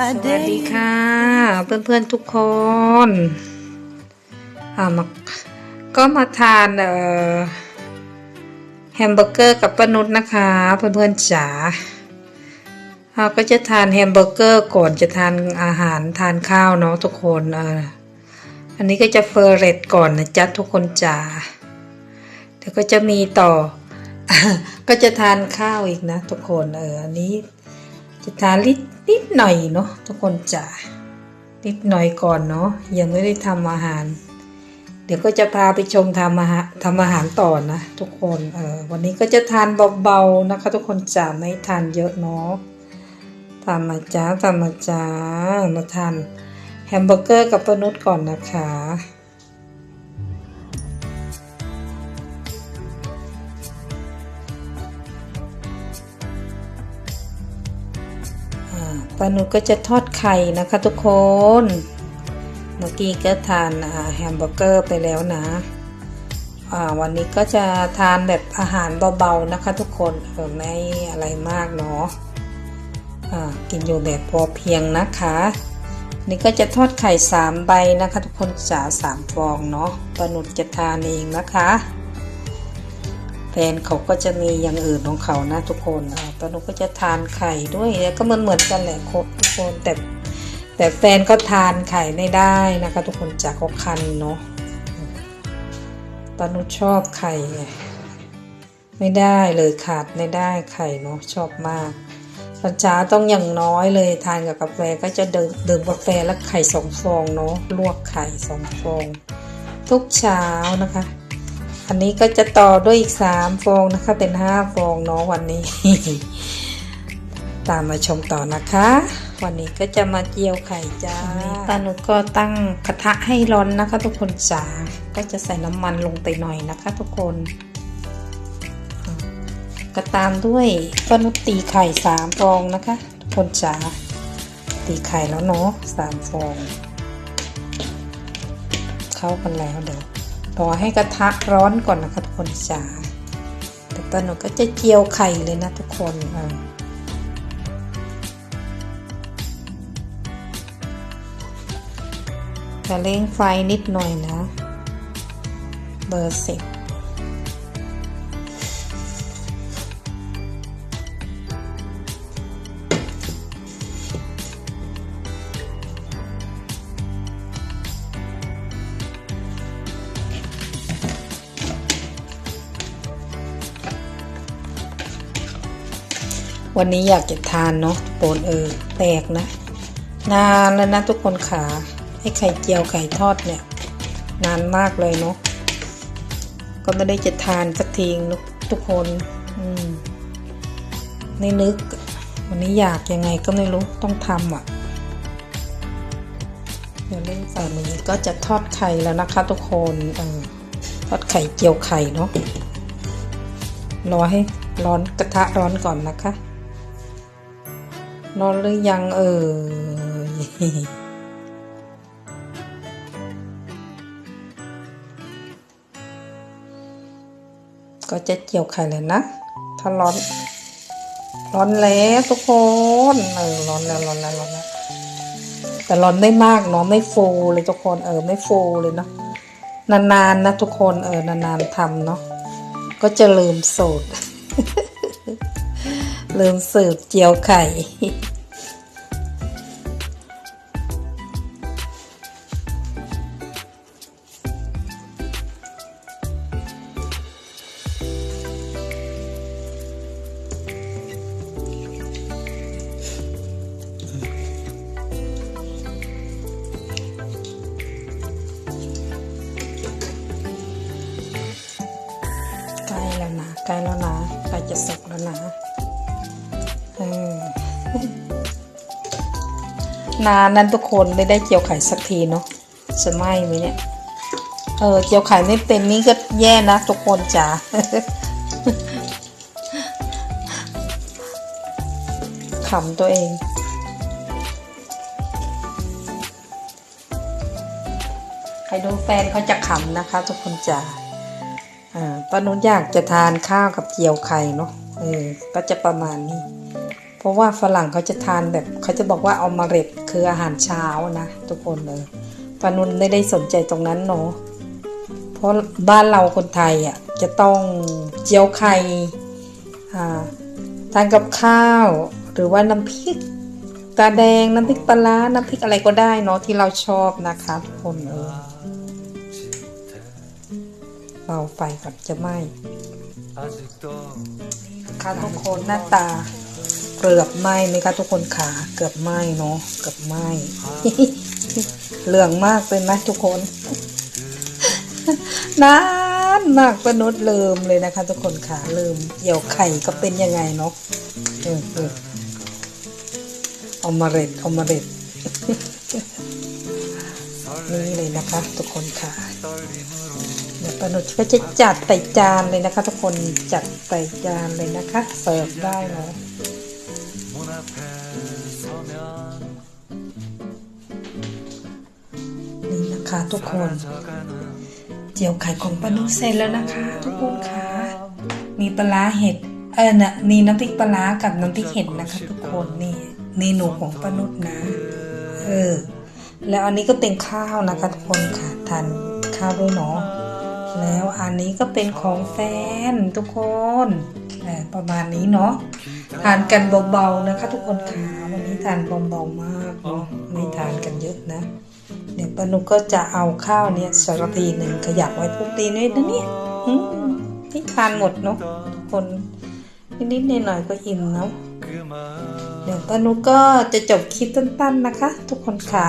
สวัสดีค่ะ เพื่อนๆทุกคนอ่ามาก็มาทานแฮมเบอร์เกอร์กับป้านุชนะคะ เพื่อนๆจ๋าเราก็จะทานแฮมเบอร์เกอร์ก่อนจะทานอาหารทานข้าวเนาะทุกคนเอออันนี้ก็จะเฟอร์เรตก่อนนะจ๊ะทุกคนจ๋าเดี๋ยวก็จะมีต่อ ก็จะทานข้าวอีกนะ ทุกคนเอออันนี้ จะทานนิดนิดหน่อยเนาะทุกคนจ๋านิดหน่อยก่อนเนาะยังไม่ได้ทำอาหาร เดี๋ยวก็จะพาไปชมทำอาหารทำอาหารต่อนะทุกคนเออวันนี้ก็จะทานเบาๆนะคะ ทุกคนจ๋าไม่ทานเยอะเนาะทำมาจ้าทำมาจ้ามาทานแฮมเบอร์เกอร์กับปนุชก่อนนะคะ ปานุก็จะทอดไข่นะคะทุกคนเมื่อกี้ก็ทานแฮมเบอร์เกอร์ไปแล้วนะวันนี้ก็จะทานแบบอาหารเบาๆนะคะทุกคนไม่อะไรมากเนาะกินอยู่แบบพอเพียงนะคะ นี่ก็จะทอดไข่สามใบนะคะ ทุกคนจ๋าสามฟองเนาะปนุจะทานเองนะคะ แฟนเขาก็จะมีอย่างอื่นของเขานะทุกคนตอ่าปานุก็จะทานไข่ด้วยก็เหมือนเหมือนกันแหละทุกคนแต่แต่แฟนก็ทานไข่ไม่ได้นะคะ ทุกคนจากเขาคันเนาะปานุชอบไข่ไงไม่ได้เลยขาดไม่ได้ไข่เนาะชอบมากตอนเช้าต้องอย่างน้อยเลยทานกับกาแฟก็จะดื่มดื่มกาแฟแล้วไข่สองฟองเนาะลวกไข่สองฟอง ทุกเช้านะคะ อันนี้ก็จะต่อด้วยอีกสามฟองนะคะ เป็นห้าฟองเนาะวันนี้ ตามมาชมต่อนะคะ วันนี้ก็จะมาเจียวไข่จ้าป้านุก็ตั้งกระทะให้ร้อนนะคะ ทุกคนจ๋าก็จะใส่น้ำมันลงไปหน่อยนะคะ ทุกคนก็ตามด้วยป้านุตีไข่สามฟองนะคะ ทุกคนจ๋าตีไข่แล้วเนาะสามฟอง เข้ากันแล้วเดี๋ยว รอให้กระทะร้อนก่อนนะคะทุกคนจ๋าแต่ตอนหนูก็จะเจียวไข่เลยนะทุกคนอะจะเร่งไฟนิดหน่อยนะ เบอร์สิบ วันนี้อยากจะทานเนาะโปนเออแปลกนะ นานแล้วนะทุกคนขาให้ไข่เจียวไข่ทอดเนี่ย นานมากเลยเนาะก็ไม่ได้จะทานสักทีนุกทุกคนอืมในนึก วันนี้อยากยังไงก็ไม่รู้ต้องทำอะเดี๋ยวเล่นใส่มือก็จะทอดไข่แล้วนะคะทุกคนเออทอดไข่เจียวไข่เนาะรอให้ร้อนกระทะร้อนก่อนนะคะ นอนหรือยังเอ่ยก็จะเจียวไข่เลยนะ ถ้าร้อน ร้อนแล้วทุกคนเออร้อนแล้วร้อนแล้วร้อนแล้วแต่ร้อนไม่มากเนาะไม่ฟูเลยทุกคนเออไม่ฟูเลยเนาะนานๆนะทุกคนเออนานๆทำเนาะก็จะลืมสูตร ลืมสืบเจียวไข่ ใกล้แล้วนะ ใกล้แล้วนะใกล้จะสุกแล้วนะ เออนานนั้นทุกคนไม่ได้เจียวไข่สักทีเนาะจะไหมไหมเนี่ย เออเจียวไข่ไม่เป็นนี่ก็แย่นะทุกคนจ๋าขำตัวเองใครดูแฟนเขาจะขำนะคะ ทุกคนจ๋าอ่าป้านุชอยากจะทานข้าวกับเจียวไข่เนาะ เออ ก็จะประมาณนี้ เพราะว่าฝรั่งเขาจะทานแบบเขาจะบอกว่าเอามาเร็ดคืออาหารเช้านะทุกคนเลยปานุนไม่ได้สนใจตรงนั้นเนาะเพราะบ้านเราคนไทยอะจะต้องเจียวไข่อ่าทานกับข้าว หรือว่าน้ำพริกตาแดงน้ำพริกปลาร้าน้ำพริกอะไรก็ได้เนาะที่เราชอบนะคะทุกคนเออเบาไฟก่อนจะไหม้ค่ะทุกคนหน้าตา เกือบไหมไหมคะทุกคนขาเกือบไหมเนาะเกือบไหมเหลืองมากเลยไหมทุกคนนานมากประนุษลืมเลยนะคะ ทุกคนขาลืมเหี่ยวไข่ก็เป็นยังไงเนาะเออเออเอามาเร็ดเอามาเร็ดนี่เลยนะคะ ทุกคนค่ะเดี๋ยวปานุชก็จะจัดใส่จานเลยนะคะ ทุกคนจัดใส่จานเลยนะคะ เสิร์ฟได้เนาะ นี่นะคะทุกคน เจียวไข่ของปานุชเสร็จแล้วนะคะ ทุกคนค่ะมีปลาร้าเห็ดเออนะมีน้ำพริกปลาร้ากับน้ำพริกเห็ดนะคะ ทุกคนนี่เมนูของปานุชนะ เออ แล้วอันนี้ก็เป็นข้าวนะคะทุกคนค่ะทานข้าวด้วยเนาะแล้วอันนี้ก็เป็นของแฟนทุกคนเอ่อประมาณนี้เนาะ ทานกันเบาๆนะคะ ทุกคนค่ะวันนี้ทานเบาๆมากเนาะไม่ทานกันเยอะนะเดี๋ยวปานุกก็จะเอาข้าวเนี่ยสารพีหนึ่งขยับไว้พวกตีน้อยนะเนี่ยอืมไม่ทานหมดเนาะทุกคนนิดๆหน่อยๆก็อิ่มเนาะเดี๋ยวปานุก็จะจบคลิปสั้นๆนะคะ ทุกคนค่ะ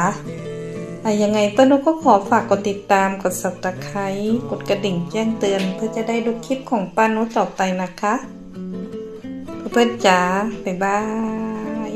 อะยังไงป้านุก็ขอฝากกดติดตามกด subscribe กดกระดิ่งแจ้งเตือน เพื่อจะได้ดูคลิปของป้านุต่อไปนะคะ เพื่อนๆจ๋าบ๊ายบาย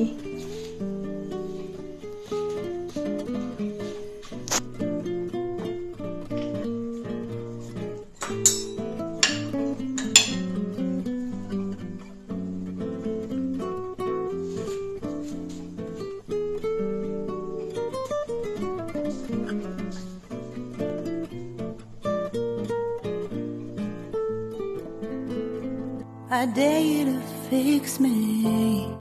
I dare you to fix me.